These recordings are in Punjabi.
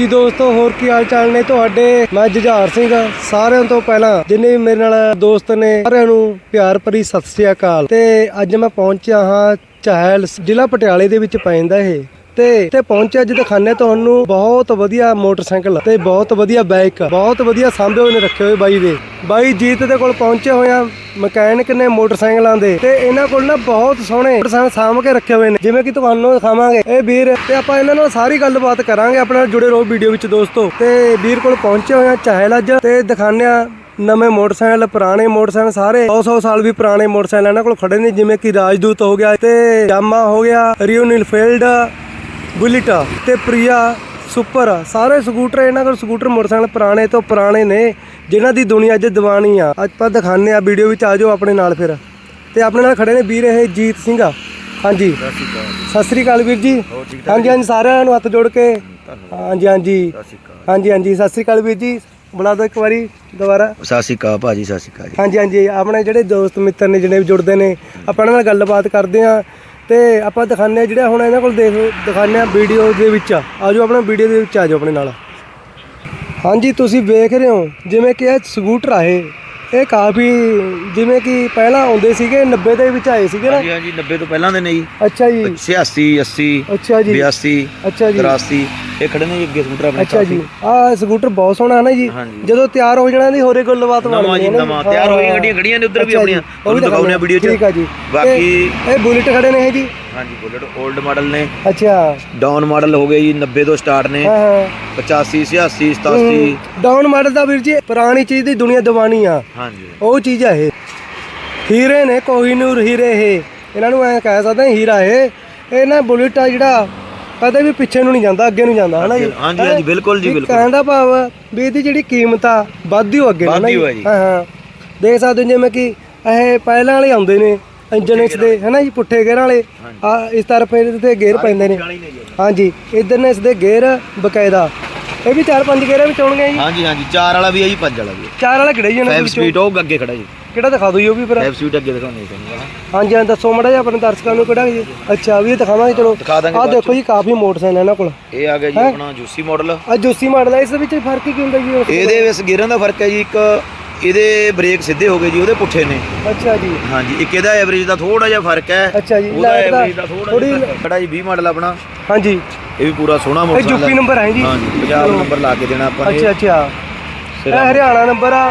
ਹਾਂਜੀ ਦੋਸਤੋ, ਹੋਰ ਕੀ ਹਾਲ ਚਾਲ ਨੇ ਤੁਹਾਡੇ? ਮੈਂ ਜੁਝਾਰ ਸਿੰਘ ਸਾਰਿਆਂ ਤੋਂ ਪਹਿਲਾਂ ਜਿੰਨੇ ਵੀ ਮੇਰੇ ਨਾਲ ਦੋਸਤ ਨੇ, ਸਾਰਿਆਂ ਨੂੰ ਪਿਆਰ ਭਰੀ ਸਤਿ ਸ੍ਰੀ ਅਕਾਲ। ਤੇ ਅੱਜ ਮੈਂ ਪਹੁੰਚਿਆ ਹਾਂ ਚਾਹਲ, ਜ਼ਿਲ੍ਹਾ ਪਟਿਆਲੇ ਦੇ ਵਿੱਚ ਪੈਂਦਾ ਇਹ। ਤੇ ਤੇ ਪਹੁੰਚਿਆ ਅੱਜ ਦਿਖਾਣੇ ਤੁਹਾਨੂੰ ਬਹੁਤ ਵਧੀਆ ਮੋਟਰਸਾਈਕਲ ਤੇ ਬਹੁਤ ਵਧੀਆ ਬਾਈਕ ਬਹੁਤ ਵਧੀਆ ਸਾਂਭੇ ਹੋਏ ਨੇ, ਰੱਖੇ ਹੋਏ ਬਾਈ ਦੇ। ਬਾਈ ਜੀਤ ਦੇ ਕੋਲ ਪਹੁੰਚੇ ਹੋਏ ਆ ਮਕੈਨਿਕ ਨੇ ਮੋਟਰਸਾਈਕਲਾਂ ਦੇ ਤੇ ਇਹਨਾਂ ਕੋਲ ਨਾ ਬਹੁਤ ਸੋਹਣੇ ਮੋਟਰਸਾਈਕਲ ਸਾਂਭ ਕੇ ਰੱਖੇ ਹੋਏ ਨੇ, ਜਿਵੇਂ ਕਿ ਤੁਹਾਨੂੰ ਦਿਖਾਵਾਂਗੇ। ਇਹ ਵੀਰ, ਤੇ ਆਪਾਂ ਇਹਨਾਂ ਨਾਲ ਸਾਰੀ ਗੱਲਬਾਤ ਕਰਾਂਗੇ ਆਪਣੇ ਨਾਲ ਜੁੜੇ ਰਹੋ ਵੀਡੀਓ ਵਿੱਚ ਦੋਸਤੋ। ਤੇ ਵੀਰ ਕੋਲ ਪਹੁੰਚੇ ਹੋਏ ਆ ਚਾਹਲ ਅੱਜ ਤੇ ਦਿਖਾਣੇ ਆ ਨਵੇਂ ਮੋਟਰਸਾਈਕਲ, ਪੁਰਾਣੇ ਮੋਟਰਸਾਈਕਲ ਸਾਰੇ। 100 ਸਾਲ ਵੀ ਪੁਰਾਣੇ ਮੋਟਰਸਾਈਕਲ ਇਹਨਾਂ ਕੋਲ ਖੜੇ ਨੇ, ਜਿਵੇਂ ਕਿ ਰਾਜਦੂਤ ਹੋ ਗਿਆ ਤੇ ਜਾਮਾ ਹੋ ਗਿਆ ਰਿਓਨਿਲ ਫੀਲਡ ਬੁਲਟ ਤੇ ਪ੍ਰਿਆ ਸੁਪਰ ਸਾਰੇ ਸਕੂਟਰ ਇਹਨਾਂ ਕੋਲ ਸਕੂਟਰ ਮੋਟਰਸਾਈਕਲ ਪੁਰਾਣੇ ਤੋਂ ਪੁਰਾਣੇ ਨੇ ਜਿਨ੍ਹਾਂ ਦੀ ਦੁਨੀਆ ਅੱਜ ਦੀਵਾਨੀ ਆ। ਅੱਜ ਆਪਾਂ ਦਿਖਾਣੇ ਆ ਵੀਡੀਓ ਵਿੱਚ ਆ ਜਾਓ ਆਪਣੇ ਨਾਲ ਫਿਰ। ਤੇ ਆਪਣੇ ਨਾਲ ਖੜੇ ਨੇ ਵੀਰ ਇਹ ਜੀਤ ਸਿੰਘ। ਆ ਹਾਂਜੀ। ਸਤਿ ਸ੍ਰੀ ਅਕਾਲ ਵੀਰ ਜੀ। ਹਾਂਜੀ ਹਾਂਜੀ ਸਾਰਿਆਂ ਨੂੰ ਹੱਥ ਜੋੜ ਕੇ। ਹਾਂਜੀ ਹਾਂਜੀ। ਹਾਂਜੀ ਹਾਂਜੀ ਸਤਿ ਸ੍ਰੀ ਅਕਾਲ ਵੀਰ ਜੀ। ਬੁਲਾ ਦਿਓ ਇੱਕ ਵਾਰੀ ਦੁਬਾਰਾ। ਸਤਿ ਸ਼੍ਰੀ ਅਕਾਲ ਭਾਜੀ ਸਤਿ ਸ਼੍ਰੀ ਅਕਾਲ ਹਾਂਜੀ ਹਾਂਜੀ ਆਪਣੇ ਜਿਹੜੇ ਦੋਸਤ ਮਿੱਤਰ ਨੇ ਜਿਹਨੇ ਵੀ ਜੁੜਦੇ ਨੇ ਆਪਾਂ ਇਹਨਾਂ ਨਾਲ ਗੱਲਬਾਤ ਕਰਦੇ ਆ ਤੇ ਆਪਾਂ ਆ ਜਿਹੜਾ ਹੁਣ ਇਹਨਾਂ ਕੋਲ ਦੇਖ ਆ ਵੀਡੀਓ ਦੇ ਵਿੱਚ ਆਜੋ ਆਪਣਾ ਵੀਡੀਓ ਦੇ ਵਿੱਚ ਆਜੋ ਆਪਣੇ ਨਾਲ। ਹਾਂਜੀ ਤੁਸੀਂ ਵੇਖ ਰਹੇ ਹੋ ਜਿਵੇਂ ਕਿ ਇਹ ਸਕੂਟਰ ਆ ਇਹ। ਇਹ ਕਾਫੀ ਜਿਵੇਂ ਕਿ ਪਹਿਲਾਂ ਆਉਂਦੇ ਸੀਗੇ 90 ਦੇ ਵਿੱਚ ਆਏ ਸੀਗੇ ਨਾ? ਹਾਂਜੀ ਹਾਂਜੀ 90 ਤੋਂ ਪਹਿਲਾਂ ਦੇ ਨੇ ਜੀ। ਅੱਛਾ ਜੀ। 86 80 ਅੱਛਾ ਜੀ। 82 ਅੱਛਾ ਜੀ। 83 ਇਹ ਖੜੇ ਨੇ ਜੀ ਅੱਗੇ ਸਕੂਟਰ ਆਪਣੇ ਅੱਛਾ ਜੀ। ਆਹ ਸਕੂਟਰ ਬਹੁਤ ਸੋਹਣਾ ਹੈ ਨਾ ਜੀ। ਹਾਂਜੀ। ਜਦੋਂ ਤਿਆਰ ਹੋ ਜਾਣਾ ਦੀ ਹੋਰੇ ਗੱਲਬਾਤ ਬਣ ਨਵਾਂ ਜੀ ਜਾਣੀ ਹੈ ਨਾ ਨਵਾਂ। ਤਿਆਰ ਹੋਈਆਂ ਹਾਂ। ਗੱਡੀਆਂ ਖੜੀਆਂ ਨੇ ਉੱਧਰ ਵੀ ਅੱਛਾ ਜੀ, ਆਪਣੀਆਂ। ਉਹ ਵੀ ਤੁਹਾਨੂੰ ਦਿਖਾਉਂਦੇ ਆ ਵੀਡੀਓ 'ਚ। ਠੀਕ ਆ ਜੀ। ਬਾਕੀ ਇਹ- ਇਹ ਬੁਲਟ ਖੜੇ ਨੇ ਇਹ ਜੀ। ਹਾਂਜੀ ਬੁਲਟ 올ਡ ਮਾਡਲ ਨੇ। ਅੱਛਾ। ਡਾਊਨ ਮਾਡਲ ਹੋ ਗਏ ਜੀ 90 ਤੋਂ ਸਟਾਰਟ ਨੇ। ਹਾਂ ਹਾਂ। 85 86 87 ਡਾਊਨ ਮਾਡਲ ਦਾ ਵੀਰ ਜੀ ਪੁਰਾਣੀ ਚੀਜ਼ ਦੀ ਦੁਨੀਆ ਦੀਵਾਨੀ ਆ। ਹਾਂਜੀ। ਉਹ ਚੀਜ਼ ਆ ਇਹ। ਹੀਰੇ ਨੇ ਕੋਹੀਨੂਰ ਹੀਰੇ ਇਹ। ਇਹਨਾਂ ਨੂੰ ਐ ਕਹਿ ਸਕਦੇ ਹਾਂ ਹੀਰਾ ਇਹ। ਇਹ ਨਾ ਬੁਲਟ ਆ ਜਿਹੜਾ ਕਦੇ ਵੀ ਪਿੱਛੇ ਨੂੰ ਨਹੀਂ ਜਾਂਦਾ ਅੱਗੇ ਨੂੰ ਜਾਂਦਾ ਹਨਾ ਜੀ? ਹਾਂਜੀ ਹਾਂਜੀ ਬਿਲਕੁਲ ਜੀ ਬਿਲਕੁਲ। ਕਹਿਣ ਦਾ ਭਾਵ ਆ ਵੀ ਇਹਦੀ ਜਿਹੜੀ ਕੀਮਤ ਆ ਵੱਧਦੀ ਹੋ ਅੱਗੇ ਨੂੰ ਨਾ ਵੱਧਦੀ ਹੋਈ ਜੀ। ਹਾਂ ਹਾਂ। ਦੇਖ ਸਕਦੇ ਹੋ ਜਿਵੇਂ ਕਿ ਇਹ ਪਹਿਲਾਂ ਵਾਲੇ ਆਉਂਦੇ ਨੇ ਇੰਜਨ ਇਸ ਦੇ ਹਨਾ ਜੀ? ਪੁੱਠੇ ਗੇਅਰਾਂ ਵਾਲੇ। ਆ ਇਸ ਤਰਫ ਇਹਦੇ ਤੇ ਗੇਅਰ ਪੈਂਦੇ ਨੇ। ਹਾਂਜੀ ਇਧਰ ਨੇ ਇਸ ਦੇ ਗੇਅਰ ਬਕਾਇਦਾ। ਇਹ ਵੀ ਚਾਰ ਪੰਜ ਗੇਅਰਾਂ ਵਿੱਚ ਆਉਣਗੇ ਜੀ? ਹਾਂਜੀ ਹਾਂਜੀ ਚਾਰ ਵਾਲਾ ਵੀ ਹੈ ਜੀ ਪੰਜ ਵਾਲਾ ਵੀ ਹੈ ਚਾਰ ਵਾਲਾ ਕਿਹੜਾ ਜੀ ਇਹਨਾਂ ਦੇ 5 ਸਪੀਡ ਉਹ ਅੱਗੇ ਖੜਾ ਜੀ। ਕਿਹੜਾ ਦਿਖਾ ਦਿਓ ਜੀ ਉਹ ਵੀ ਫਿਰ? 5 ਸਪੀਡ ਅੱਗੇ ਦਿਖਾਉਂਦੇ ਤੁਹਾਨੂੰ। ਹਾਂਜੀ ਹਾਂ ਦੱਸੋ ਮੜਾ ਜੀ ਆਪਣੇ ਦਰਸ਼ਕਾਂ ਨੂੰ ਕਿਹੜਾ ਜੀ? ਅੱਛਾ ਵੀ ਇਹ ਦਿਖਾਵਾਂਗੇ ਚਲੋ। ਦਿਖਾ ਦਾਂਗੇ ਆਹ ਬਾਅਦ ਦੇਖੋ ਜੀ ਕਾਫੀ ਮੋਟਰਸਾਈਕਲ ਇਹਨਾਂ ਕੋਲ। ਇਹ ਆ ਗਿਆ ਜੀ ਆਪਣਾ ਜੂਸੀ ਮਾਡਲ ਆ ਜੋਸੀ ਮਾਡਲ ਹੈ ਇਸ ਵਿੱਚ ਫ਼ਰਕ ਕੀ ਹੁੰਦਾ ਜੀ? ਉਸ- ਇਹਦੇ ਵਿੱਚ? ਗੇਅਰਾਂ ਦਾ ਫ਼ਰਕ ਹੈ ਜੀ ਇੱਕ ਇਹਦੇ ਬ੍ਰੇਕ ਸਿੱਧੇ ਹੋ ਗਏ ਜੀ ਉਹਦੇ ਪੁੱਠੇ ਨੇ। ਅੱਛਾ ਜੀ। ਹਾਂਜੀ ਇੱਕ ਇਹਦਾ ਐਵਰੇਜ ਦਾ ਥੋੜਾ ਜਿਹਾ ਫ਼ਰਕ ਹੈ। ਅੱਛਾ ਜੀ ਉਹਦਾ ਲਾਈਟ ਦਾ ਐਵਰੇਜ ਦਾ ਥੋੜਾ ਥੋੜੀ ਜਿਹਾ ਖੜਾ ਜੀ 20 ਮਾਡਲ ਆਪਣਾ। ਹਾਂਜੀ। ਇਹ ਵੀ ਪੂਰਾ ਸੋਹਣਾ ਇਹ ਮੋਟਰਸਾਈਕਲ ਯੂਪੀ ਨੰਬਰ ਹੈ ਜੀ। ਹਾਂਜੀ ਪੰਜਾਬ ਨੰਬਰ ਲਾ ਕੇ ਦੇਣਾ ਆਪਾਂ ਨੇ। ਅੱਛਾ ਅੱਛਾ। ਸਿਰ ਇਹ ਹਰਿਆਣਾ ਨੰਬਰ ਆ।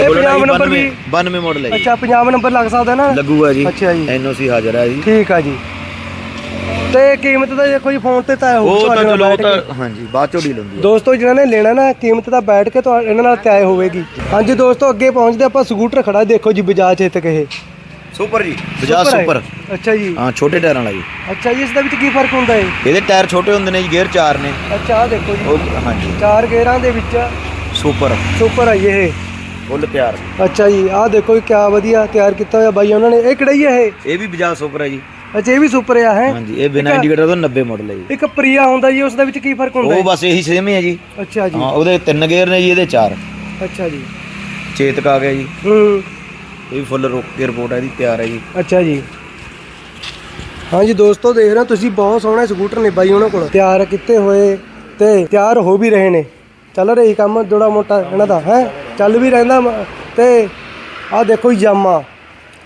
ਇਹ ਪੰਜਾਬ ਨੰਬਰ ਵੀ 92 ਮਾਡਲ ਹੈ ਜੀ। ਅੱਛਾ ਪੰਜਾਬ ਨੰਬਰ ਲੱਗ ਸਕਦਾ ਨਾ? ਲੱਗੂਗਾ ਜੀ। ਅੱਛਾ ਜੀ। ਐਨਓਸੀ ਹਾਜ਼ਰ ਹੈ ਜੀ। ਠੀਕ ਆ ਜੀ। ਤੇ ਕੀਮਤ ਤਾਂ ਦੇਖੋ ਜੀ ਫੋਨ ਤੇ ਤਾਂ ਹੋਊ ਉਹ ਤਾਂ ਤੁਹਾਡੇ ਨਾਲ ਚਲੋ ਉਹ ਬੈਠ ਕੇ। ਤਾਂ ਹਾਂਜੀ ਬਾਅਦ ਚੋਂ ਡੀਲ ਹੁੰਦੀ ਹੈ। ਦੋਸਤੋ ਜਿਹਨਾਂ ਨੇ ਲੈਣਾ ਨਾ ਕੀਮਤ ਤਾਂ ਬੈਠ ਕੇ ਤੁਹਾਡੇ ਇਹਨਾਂ ਨਾਲ ਤੈਅ ਹੋਵੇਗੀ। ਹਾਂਜੀ ਦੋਸਤੋ ਅੱਗੇ ਪਹੁੰਚਦੇ ਆਪਾਂ ਸਕੂਟਰ ਖੜਾ ਦੇਖੋ ਜੀ ਬਜਾਜ ਚੇਤਕ ਇਹ। ਸੁਪਰ ਜੀ ਬਜਾਜ ਹੈ। ਸੁਪਰ ਅੱਛਾ ਜੀ। ਹਾਂ ਛੋਟੇ ਟਾਇਰਾਂ ਵਾਲਾ ਜੀ। ਅੱਛਾ ਜੀ ਇਸ ਦੇ ਵਿੱਚ ਕੀ ਫ਼ਰਕ ਹੁੰਦਾ ਹੈ ਇਹਦੇ ਟਾਇਰ ਛੋਟੇ ਹੁੰਦੇ ਨੇ ਜੀ ਗੇਅਰ 4 ਨੇ। ਅੱਛਾ ਆਹ ਦੇਖੋ ਜੀ। ਉਹ ਹਾਂਜੀ। ਚਾਰ ਗੇਅਰਾਂ ਦੇ ਵਿੱਚ ਸੁਪਰ ਸੁਪਰ ਹੈ ਇਹ। ਫੁੱਲ ਤਿਆਰ। ਅੱਛਾ ਜੀ ਆਹ ਦੇਖੋ ਜੀ ਕਿਆ ਵਧੀਆ ਤਿਆਰ ਕੀਤਾ ਹੋਇਆ ਬਾਈ ਉਹਨਾਂ ਨੇ। ਇਹ ਕਿਹੜਾ ਹੀ ਇਹ? ਇਹ ਵੀ ਬਜਾਜ ਸੁਪਰ ਹੈ ਜੀ। ਅੱਛਾ ਇਹ ਵੀ ਸੁਪਰ ਆ ਹੈ? ਹਾਂਜੀ ਇਹ ਬਿਨਾਂ ਇੰਡੀਕੇਟਰ ਤੋਂ 90 ਮਾਡਲ ਹੈ ਜੀ। ਇੱਕ ਪ੍ਰਿਆ ਹੁੰਦਾ ਜੀ ਉਸ ਦੇ ਵਿੱਚ ਕੀ ਫ਼ਰਕ ਹੁੰਦਾ ਉਹ ਬਸ ਇਹੀ ਸੇਮ ਹੀ ਹੈ ਜੀ। ਅੱਛਾ ਜੀ। ਹਾਂ ਉਹਦੇ ਤਿੰਨ ਗੇਅਰ ਨੇ ਜੀ ਇਹਦੇ ਚਾਰ। ਅੱਛਾ ਜੀ। ਚੇਤਕ ਆ ਗਿਆ ਜੀ। ਹੂੰ। ਇਹ ਵੀ ਫੁੱਲ ਰੋਕ ਕੇ ਰਿਪੋਰਟ ਹੈ ਇਹਦੀ ਤਿਆਰ ਹੈ ਜੀ। ਅੱਛਾ ਜੀ। ਹਾਂਜੀ ਦੋਸਤੋ ਦੇਖ ਰਹੇ ਹੋ ਤੁਸੀਂ ਬਹੁਤ ਸੋਹਣੇ ਸਕੂਟਰ ਨੇ ਬਾਈ ਉਹਨਾਂ ਕੋਲ। ਤਿਆਰ ਕੀਤੇ ਹੋਏ ਤੇ ਤਿਆਰ ਹੋ ਵੀ ਰਹੇ ਨੇ। ਚੱਲ ਰਹੀ ਕੰਮ ਥੋੜਾ ਮੋਟਾ ਇਹਨਾਂ ਦਾ ਹੈ? ਚੱਲ ਵੀ ਰਹਿੰਦਾ ਮ- ਤੇ ਆਹ ਦੇਖੋ ਜੀ ਜਾਮਾ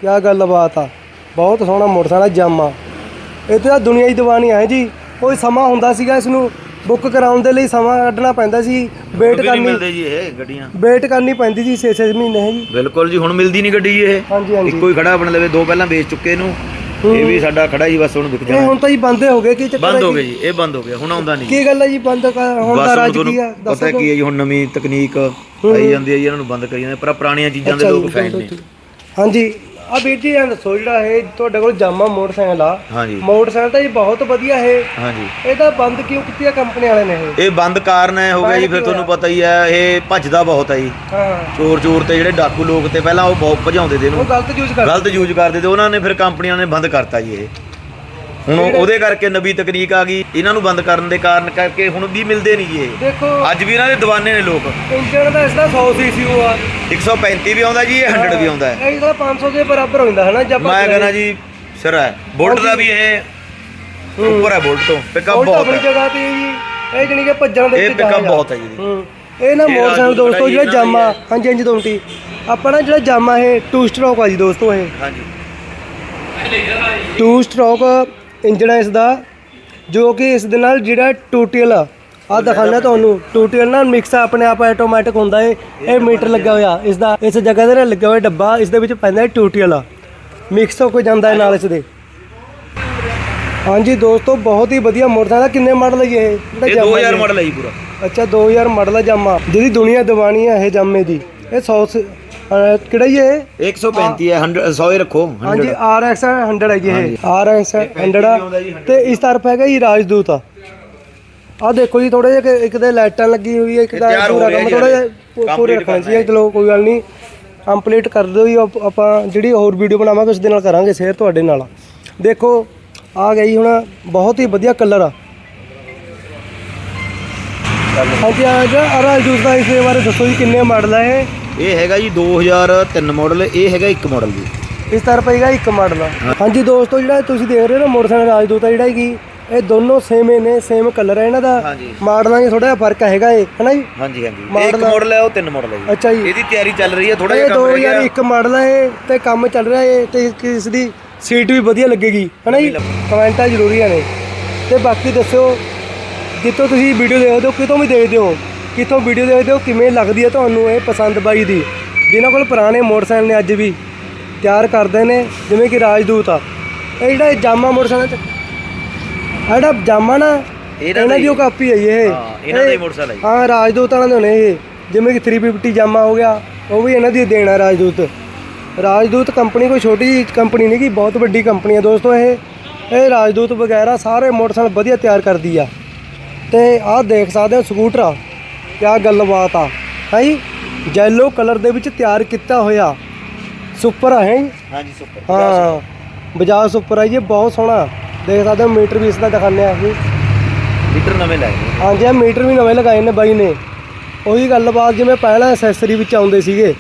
ਕੀ ਗੱਲ ਬਾਤ ਆ। ਬਹੁਤ ਸੋਹਣਾ ਮੋਟਰਸਾਈਕਲ ਜਾਮਾ। ਇਹ ਤੇ ਦੁਨੀਆ ਹੀ ਦੀਵਾਨੀ ਹੈ ਜੀ? ਕੋਈ ਸਮਾਂ ਹੁੰਦਾ ਸੀਗਾ ਇਸ ਨੂੰ ਬੁੱਕ ਕਰਾਉਣ ਦੇ ਲਈ ਸਮਾਂ ਕੱਢਣਾ ਪੈਂਦਾ ਸੀ ਵੇਟ ਨਹੀਂ ਕਰਨੀ ਮਿਲਦੇ ਜੀ ਇਹ ਗੱਡੀਆਂ। ਵੇਟ ਕਰਨੀ ਪੈਂਦੀ ਸੀ 6-6 ਮਹੀਨੇ ਹੈ ਜੀ? ਬਿਲਕੁਲ ਜੀ ਹੁਣ ਮਿਲਦੀ ਨਹੀਂ ਗੱਡੀ ਇਹ। ਹਾਂਜੀ ਹਾਂਜੀ। ਇੱਕੋ ਹੀ ਖੜਾ ਆਪਣੇ ਲਵੇ ਦੋ ਪਹਿਲਾਂ ਵੇਚ ਚੁੱਕੇ ਇਹਨੂੰ। ਇਹ ਵੀ ਸਾਡਾ ਖੜਾ ਜੀ ਬਸ ਹੁਣ ਵਿਕ ਇਹ ਜਾਣਾ। ਹੁਣ ਤਾਂ ਜੀ ਬੰਦੇ ਹੋ ਗਏ ਕੀ ਚੱਕਰ ਬੰਦ ਹੈ ਹੋ ਜੀ? ਗਏ ਜੀ ਇਹ ਬੰਦ ਹੋ ਗਿਆ ਹੁਣ ਆਉਂਦਾ ਨਹੀਂ। ਕੀ ਗੱਲ ਹੈ ਜੀ ਬੰਦ ਕਰ- ਹੁਣ ਬਸ ਦਾ ਹੁਣ ਰਾਜ ਕੀ ਆ ਦੱਸੋ ਪਤਾ ਕੀ ਹੈ ਜੀ ਹੁਣ ਨਵੀਂ ਤਕਨੀਕ ਆਈ ਜਾਂਦੀ ਹੈ ਜੀ ਇਹਨਾਂ ਨੂੰ ਬੰਦ ਕਰੀ ਜਾਂਦੇ ਪਰ ਆਹ ਪੁਰਾਣੀਆਂ ਚੀਜ਼ਾਂ ਦੇ ਲੋਕ ਫੈਨ ਨੇ। ਹਾਂਜੀ। ਆ ਵੀਰ ਜੀ ਇਹ ਦੱਸੋ ਜਿਹੜਾ ਇਹ ਤੁਹਾਡੇ ਕੋਲ ਜਾਮਾ ਮੋਟਰਸਾਈਕਲ ਆ। ਹਾਂਜੀ। ਮੋਟਰਸਾਈਕਲ ਤਾਂ ਜੀ ਬਹੁਤ ਵਧੀਆ ਇਹ। ਹਾਂਜੀ। ਇਹਦਾ ਬੰਦ ਕਿਉਂ ਕੀਤੀ ਆ ਕੰਪਨੀ ਵਾਲੇ ਨੇ ਇਹ? ਇਹ ਬੰਦ ਕਾਰਨ ਹੈ ਹੋ ਗਿਆ ਜੀ ਫਿਰ ਤੁਹਾਨੂੰ ਪਤਾ ਹੀ ਹੈ ਇਹ ਭੱਜਦਾ ਬਹੁਤ ਹੈ ਜੀ। ਹਾਂ। ਚੋਰ ਚੋਰ ਤੇ ਜਿਹੜੇ ਡਾਕੂ ਲੋਕ ਤੇ ਪਹਿਲਾਂ ਉਹ ਬਹੁਤ ਭਜਾਉਂਦੇ ਤੇ ਉਹ ਇਹਨੂੰ ਗਲਤ ਯੂਜ਼ ਕਰ ਗਲਤ ਯੂਜ਼ ਕਰਦੇ ਤੇ ਉਹਨਾਂ ਨੇ ਫਿਰ ਕੰਪਨੀਆਂ ਨੇ ਬੰਦ ਕਰਤਾ ਜੀ ਇਹ। ਹੁਣ ਉਹ- ਉਹਦੇ ਕਰਕੇ ਨਵੀਂ ਤਕਨੀਕ ਆ ਗਈ ਇਹਨਾਂ ਨੂੰ ਬੰਦ ਕਰਨ ਦੇ ਕਾਰਨ ਕਰਕੇ ਹੁਣ ਵੀ ਮਿਲਦੇ ਨਹੀਂ ਜੀ ਇਹ ਅੱਜ ਵੀ ਇਹਨਾਂ ਦੇ ਦੀਵਾਨੇ ਨੇ ਲੋਕ। ਇੰਜਨ ਦਾ ਇਸ ਦਾ 100 ਸੀਸੀ ਆ। 135 ਵੀ ਆਉਂਦਾ ਜੀ ਇਹ 100 ਵੀ ਆਉਂਦਾ ਹੈ। ਇਹ ਤਾਂ 500 ਦੇ ਬਰਾਬਰ ਹੋ ਜਾਂਦਾ ਹੈ ਨਾ ਜਦ ਆਪਾਂ ਮੈਂ ਕਹਿੰਦਾ ਜੀ ਸਿਰ ਹੈ। ਬੁਲਟ ਦਾ ਵੀ ਇਹ ਉੱਪਰ ਹੈ ਬੁਲਟ ਤੋਂ ਪਿਕਅਪ ਬੁਲਟ ਬਹੁਤ ਆਪਣੀ ਹੈ। ਜਗ੍ਹਾ ਤੇ ਜੀ। ਇਹ ਜਣੀ ਕਿ ਭੱਜਣ ਦੇ ਇਹ ਵਿੱਚ ਪਿਕਅਪ ਜਹਾਜ਼ ਆ। ਬਹੁਤ ਹੈ ਜੀ। ਇਹਦੀ। ਹੂੰ। ਇਹ ਨਾ ਇਹ ਮੋਟਰਸਾਈਕਲ ਰਾਜਦੂਤ ਦੋਸਤੋ ਜਿਹੜਾ ਜਿਹੜਾ ਜਾਮਾ ਇਹਨਾਂ ਦੀ ਹਾਂਜੀ ਹਾਂਜੀ ਦੋਮਟੀ ਆਪਣਾ ਜਿਹੜਾ ਜਾਮਾ ਇਹ ਟੂ ਸਟ੍ਰੋਕ ਆ ਜੀ ਦੋਸਤੋ ਇਹ। ਹਾਂਜੀ। ਟੂ ਸਟ੍ਰੋਕ ਇੰਜਣ ਹੈ ਇਸ ਦਾ ਜੋ ਕਿ ਇਸ ਦੇ ਨਾਲ ਜਿਹੜਾ ਟੂਟੀਅਲ ਆ ਆਹ ਦਿਖਾਣਾ ਤੁਹਾਨੂੰ। ਟੂਟੀਅਲ ਨਾਲ ਮਿਕਸ ਆਪਣੇ ਆਪ ਆਟੋਮੈਟਿਕ ਹੁੰਦਾ ਹੈ ਇਹ ਮੀਟਰ ਲੱਗਾ ਹੋਇਆ। ਇਸ ਦਾ ਇਸ ਜਗ੍ਹਾ ਦੇ ਨਾਲ ਲੱਗਾ ਹੋਇਆ ਡੱਬਾ ਇਸ ਦੇ ਵਿੱਚ ਪੈਂਦਾ ਟੂਟੀਅਲ ਮਿਕਸ ਹੋ ਕੇ ਜਾਂਦਾ ਹੈ ਨਾਲ ਇਸ ਦੇ। ਹਾਂਜੀ ਦੋਸਤੋ ਬਹੁਤ ਹੀ ਵਧੀਆ ਮੋਟਰਸਾਈਕਲ ਆ। ਕਿੰਨੇ ਮਾਡਲ ਹੈ ਇਹ? ਜਿਹੜਾ ਇਹ ਜਾਮਾ 2000 ਜੀ? ਮਾਡਲ ਹੈ ਜੀ ਪੂਰਾ। ਅੱਛਾ 2000 ਮਾਡਲ ਹੈ ਜਾਮਾ ਜਿਹਦੀ ਦੁਨੀਆ ਦੀਵਾਨੀ ਹੈ ਇਹ ਜਾਮੇ ਦੀ ਇਹ 100 ਅਹ ਕਿਹੜਾ ਜੀ ਇਹ? 135 ਹੈ 100 100 ਹੀ ਰੱਖੋ 100 ਹਾਂਜੀ RX 100 ਹੈ ਜੀ ਇਹ। RX 100 ਆ। ਤੇ ਇਸ ਤਰਫ ਹੈਗਾ ਜੀ ਰਾਜਦੂਤ ਆ। ਆ ਦੇਖੋ ਜੀ ਥੋੜੇ ਜਿਹਾ ਇੱਕ ਦੇ ਲਾਈਟਾਂ ਲੱਗੀ ਹੋਈ ਹੈ ਇੱਕ ਦਾ ਤਿਆਰ ਹੋ ਪੂਰਾ ਰਿਹਾ ਕੰਮ ਜੀ ਥੋੜਾ ਜਿਹਾ। ਪੂ- ਪੂਰੇ ਰੱਖਣਾ ਚਾਹੀਦਾ ਚਲੋ ਕੋਈ ਗੱਲ ਨਹੀਂ। ਕੰਪਲੀਟ ਕਰ ਦਿਓ ਜੀ ਆਪ- ਆਪਾਂ ਜਿਹੜੀ ਹੋਰ ਵੀਡੀਓ ਬਣਾਵਾਂਗੇ ਉਸ ਦੇ ਨਾਲ ਕਰਾਂਗੇ ਸ਼ੇਅਰ ਤੁਹਾਡੇ ਨਾਲ। ਦੇਖੋ ਆ ਗਈ ਹੁਣ ਬਹੁਤ ਹੀ ਵਧੀਆ ਕਲਰ ਆ। ਹਾਂਜੀ ਆ ਜਿਹੜਾ ਰਾਜਦੂਤ ਦਾ ਇਸ ਦੇ ਬਾਰੇ ਦੱਸੋ ਜੀ ਕਿੰਨੇ ਮਾਡਲ ਆ ਇਹ? ਇਹ ਹੈਗਾ ਜੀ 2003 ਮਾਡਲ ਇਹ ਹੈਗਾ ਇੱਕ ਮਾਡਲ ਜੀ। ਇਸ ਤਰ੍ਹਾਂ ਪਏਗਾ ਇੱਕ ਮਾਡਲ ਹਾਂਜੀ ਦੋਸਤੋ ਜਿਹੜਾ ਤੁਸੀਂ ਦੇਖ ਰਹੇ ਹੋ ਨਾ ਮੋਟਰਸਾਈਕਲ ਰਾਜਦੂਤ ਆ ਜਿਹੜਾ ਕੀ ਇਹ ਦੋਨੋਂ ਸੇਮ ਨੇ ਸੇਮ ਕਲਰ ਹੈ ਇਹਨਾਂ ਦਾ। ਹਾਂਜੀ। ਮਾਡਲਾਂ 'ਚ ਥੋੜਾ ਜਿਹਾ ਫ਼ਰਕ ਹੈਗਾ ਇਹ ਹੈਨਾ ਜੀ? ਹਾਂਜੀ ਹਾਂਜੀ। ਇਹ ਇੱਕ ਮਾਡਲ ਹੈ ਉਹ ਤਿੰਨ ਮਾਡਲ ਹੈ ਜੀ। ਅੱਛਾ ਜੀ। ਇਹਦੀ ਤਿਆਰੀ ਚੱਲ ਰਹੀ ਹੈ ਥੋੜਾ ਇਹ ਜਿਹਾ ਕੰਮ ਰਹਿ ਗਿਆ। 2001 ਮਾਡਲ ਹੈ ਇਹ ਤੇ ਕੰਮ ਚੱਲ ਰਿਹਾ ਹੈ ਤੇ ਇਸ ਦੀ ਸੀਟ ਵੀ ਵਧੀਆ ਲੱਗੇਗੀ ਹੈਨਾ ਜੀ? ਕਮੈਂਟਾਂ ਜ਼ਰੂਰੀਆਂ ਨੇ। ਤੇ ਬਾਕੀ ਦੱਸਿਓ ਜਿੱਥੋਂ ਤੁਸੀਂ ਵੀਡੀਓ ਦੇਖਦੇ ਹੋ ਕਿਤੋਂ ਵੀ ਦੇਖਦੇ ਹੋ ਕਿਤੋਂ ਵੀਡੀਓ ਦੇਖਦੇ ਹੋ ਕਿਵੇਂ ਲੱਗਦੀ ਹੈ ਤੁਹਾਨੂੰ ਇਹ ਪਸੰਦ ਬਾਈ ਦੀ? ਜਿਨ੍ਹਾਂ ਕੋਲ ਪੁਰਾਣੇ ਮੋਟਰਸਾਈਕਲ ਨੇ ਅੱਜ ਵੀ ਤਿਆਰ ਕਰਦੇ ਨੇ ਜਿਵੇਂ ਕਿ ਰਾਜਦੂਤ ਆ। ਇਹ ਜਿਹੜਾ ਇਹ ਜਾਮਾ ਮੋਟਰਸਾਈਕਲ ਚ ਆਹ ਜਿਹੜਾ ਜਾਮਾ ਨਾ ਇਹਨਾਂ ਦਾ ਉਹ ਕਾਪੀ ਹੈ ਇਹ। ਹਾਂ, ਇਹਨਾਂ ਦਾ ਹੀ ਮੋਟਰਸਾਈਕਲ ਹੈ। ਹਾਂ ਰਾਜਦੂਤ ਵਾਲਿਆਂ ਦੇ ਹੋਣੇ ਇਹ। ਜਿਵੇਂ ਕਿ 350 ਜਾਮਾ ਹੋ ਗਿਆ ਉਹ ਵੀ ਇਹਨਾਂ ਦੀ ਦੇਣ ਆ ਰਾਜਦੂਤ। ਰਾਜਦੂਤ ਕੰਪਨੀ ਕੋਈ ਛੋਟੀ ਕੰਪਨੀ ਨਹੀਂ ਕਿ ਬਹੁਤ ਵੱਡੀ ਕੰਪਨੀ ਹੈ ਦੋਸਤੋ ਇਹ। ਇਹ ਰਾਜਦੂਤ ਵਗੈਰਾ ਸਾਰੇ ਮੋਟਰਸਾਈਕਲ ਵਧੀਆ ਤਿਆਰ ਕਰਦੀ ਆ। ਤੇ ਆਹ ਦੇਖ ਸਕਦੇ ਹੋ ਸਕੂਟਰ ਆ। ਕਿਆ ਗੱਲਬਾਤ ਆ? ਹੈ ਜੀ? ਜੈਲੋ ਕਲਰ ਦੇ ਵਿੱਚ ਤਿਆਰ ਕੀਤਾ ਹੋਇਆ। ਸੁਪਰ ਆ ਹੈ ਜੀ? ਹਾਂਜੀ ਸੁਪਰ ਹਾਂ। ਬਜਾਜ ਸੁਪਰ ਆ ਜੀ ਬਹੁਤ ਸੋਹਣਾ। ਦੇਖ ਸਕਦੇ ਹੋ ਮੀਟਰ ਵੀ ਇਸ ਦਾ ਦਿਖਾਉਂਦੇ ਆ ਅਸੀਂ। ਲੀਟਰ ਨਵੇਂ ਲਾਏ ਨੇ। ਹਾਂਜੀ ਆ ਮੀਟਰ ਵੀ ਨਵੇਂ ਲਗਾਏ ਨੇ ਬਾਈ ਨੇ। ਉਹੀ ਗੱਲਬਾਤ ਜਿਵੇਂ ਪਹਿਲਾਂ ਐਸੈਸਰੀ ਵਿੱਚ ਆਉਂਦੇ ਸੀਗੇ।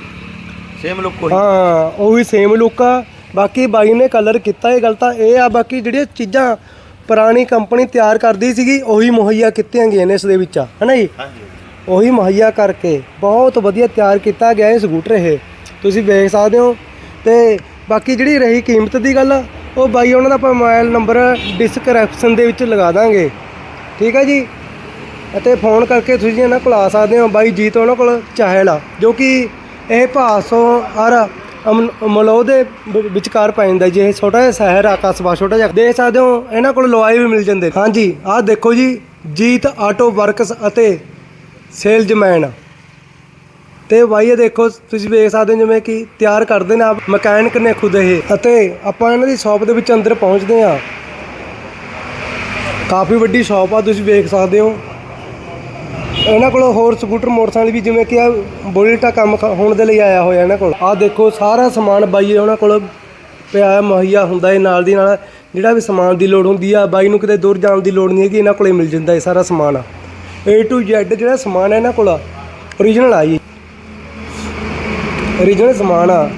ਸੇਮ ਲੁੱਕ ਕੋਈ ਹਾਂ ਉਹ ਸੇਮ ਲੁੱਕ ਆ। ਬਾਕੀ ਬਾਈ ਨੇ ਕਲਰ ਕੀਤਾ ਇਹ ਗੱਲ ਤਾਂ ਇਹ ਆ ਬਾਕੀ ਜਿਹੜੀਆਂ ਚੀਜ਼ਾਂ ਪੁਰਾਣੀ ਕੰਪਨੀ ਤਿਆਰ ਕਰਦੀ ਸੀਗੀ ਉਹੀ ਮੁਹੱਈਆ ਕੀਤੀਆਂ ਗਈਆਂ ਨੇ ਇਸ ਦੇ ਵਿੱਚ। ਹਨਾ ਜੀ? ਹਾਂਜੀ। ਉਹੀ ਮੁਹੱਈਆ ਕਰਕੇ ਬਹੁਤ ਵਧੀਆ ਤਿਆਰ ਕੀਤਾ ਗਿਆ ਇਹ ਸਕੂਟਰ ਇਹ। ਤੁਸੀਂ ਵੇਖ ਸਕਦੇ ਹੋ। ਤੇ ਬਾਕੀ ਜਿਹੜੀ ਰਹੀ ਕੀਮਤ ਦੀ ਗੱਲ, ਉਹ ਬਾਈ ਉਹਨਾਂ ਦਾ ਆਪਾਂ ਮੋਬਾਈਲ ਨੰਬਰ ਡਿਸਕ੍ਰਿਪਸ਼ਨ ਦੇ ਵਿੱਚ ਲਗਾ ਦਾਂਗੇ। ਠੀਕ ਹੈ ਜੀ? ਅਤੇ ਫੋਨ ਕਰਕੇ ਤੁਸੀਂ ਇਹਨਾਂ ਕੋਲ ਆ ਸਕਦੇ ਹੋ। ਬਾਈ ਜੀਤ ਉਹਨਾਂ ਕੋਲ ਚਾਹਲ ਆ, ਜੋ ਕਿ ਇਹ ਭਾਸੋਂ ਔਰ ਅਮ- ਮਲੋ ਦੇ ਵਿਚਕਾਰ ਪੈ ਜਾਂਦਾ ਜੀ। ਇਹ ਛੋਟਾ ਜਿਹਾ ਸ਼ਹਿਰ ਆ, ਕਸਬਾ ਛੋਟਾ ਜਿਹਾ। ਦੇਖ ਸਕਦੇ ਹੋ, ਇਹਨਾਂ ਕੋਲ ਲੋਆਈ ਵੀ ਮਿਲ ਜਾਂਦੇ। ਹਾਂਜੀ, ਆਹ ਦੇਖੋ ਜੀ, ਜੀਤ ਆਟੋ ਵਰਕਸ ਅਤੇ ਸੇਲਜ਼ਮੈਨ ਤੇ ਬਾਈ, ਇਹ ਦੇਖੋ, ਤੁਸੀਂ ਵੇਖ ਸਕਦੇ ਹੋ ਜਿਵੇਂ ਕਿ ਤਿਆਰ ਕਰਦੇ ਨੇ ਆਪ ਮਕੈਨਿਕ ਨੇ ਖੁਦ ਇਹ। ਅਤੇ ਆਪਾਂ ਇਹਨਾਂ ਦੀ ਸ਼ਾਪ ਦੇ ਵਿੱਚ ਅੰਦਰ ਪਹੁੰਚਦੇ ਹਾਂ। ਕਾਫੀ ਵੱਡੀ ਸ਼ਾਪ ਆ, ਤੁਸੀਂ ਵੇਖ ਸਕਦੇ ਹੋ। ਇਹਨਾਂ ਕੋਲ ਹੋਰ ਸਕੂਟਰ, ਮੋਟਰਸਾਈਕਲ ਵੀ ਜਿਵੇਂ ਕਿ ਆ, ਬੁਲਟਾ ਕੰਮ ਹੋਣ ਦੇ ਲਈ ਆਇਆ ਹੋਇਆ ਇਹਨਾਂ ਕੋਲ। ਆਹ ਦੇਖੋ, ਸਾਰਾ ਸਮਾਨ ਬਾਈ ਉਹਨਾਂ ਕੋਲ ਪਿਆ ਮੁਹੱਈਆ ਹੁੰਦਾ ਹੈ ਨਾਲ ਦੀ ਨਾਲ। ਜਿਹੜਾ ਵੀ ਸਮਾਨ ਦੀ ਲੋੜ ਹੁੰਦੀ ਆ, ਬਾਈ ਨੂੰ ਕਿਤੇ ਦੂਰ ਜਾਣ ਦੀ ਲੋੜ ਨਹੀਂ ਹੈਗੀ, ਇਹਨਾਂ ਕੋਲੇ ਮਿਲ ਜਾਂਦਾ ਹੈ ਸਾਰਾ ਸਮਾਨ। ਆ A to Z ਜਿਹੜਾ ਸਮਾਨ ਹੈ ਇਹਨਾਂ ਕੋਲ ਓਰੀਜਨਲ ਆ ਜੀ। ਓਰੀਜਨਲ ਸਮਾਨ ਆ।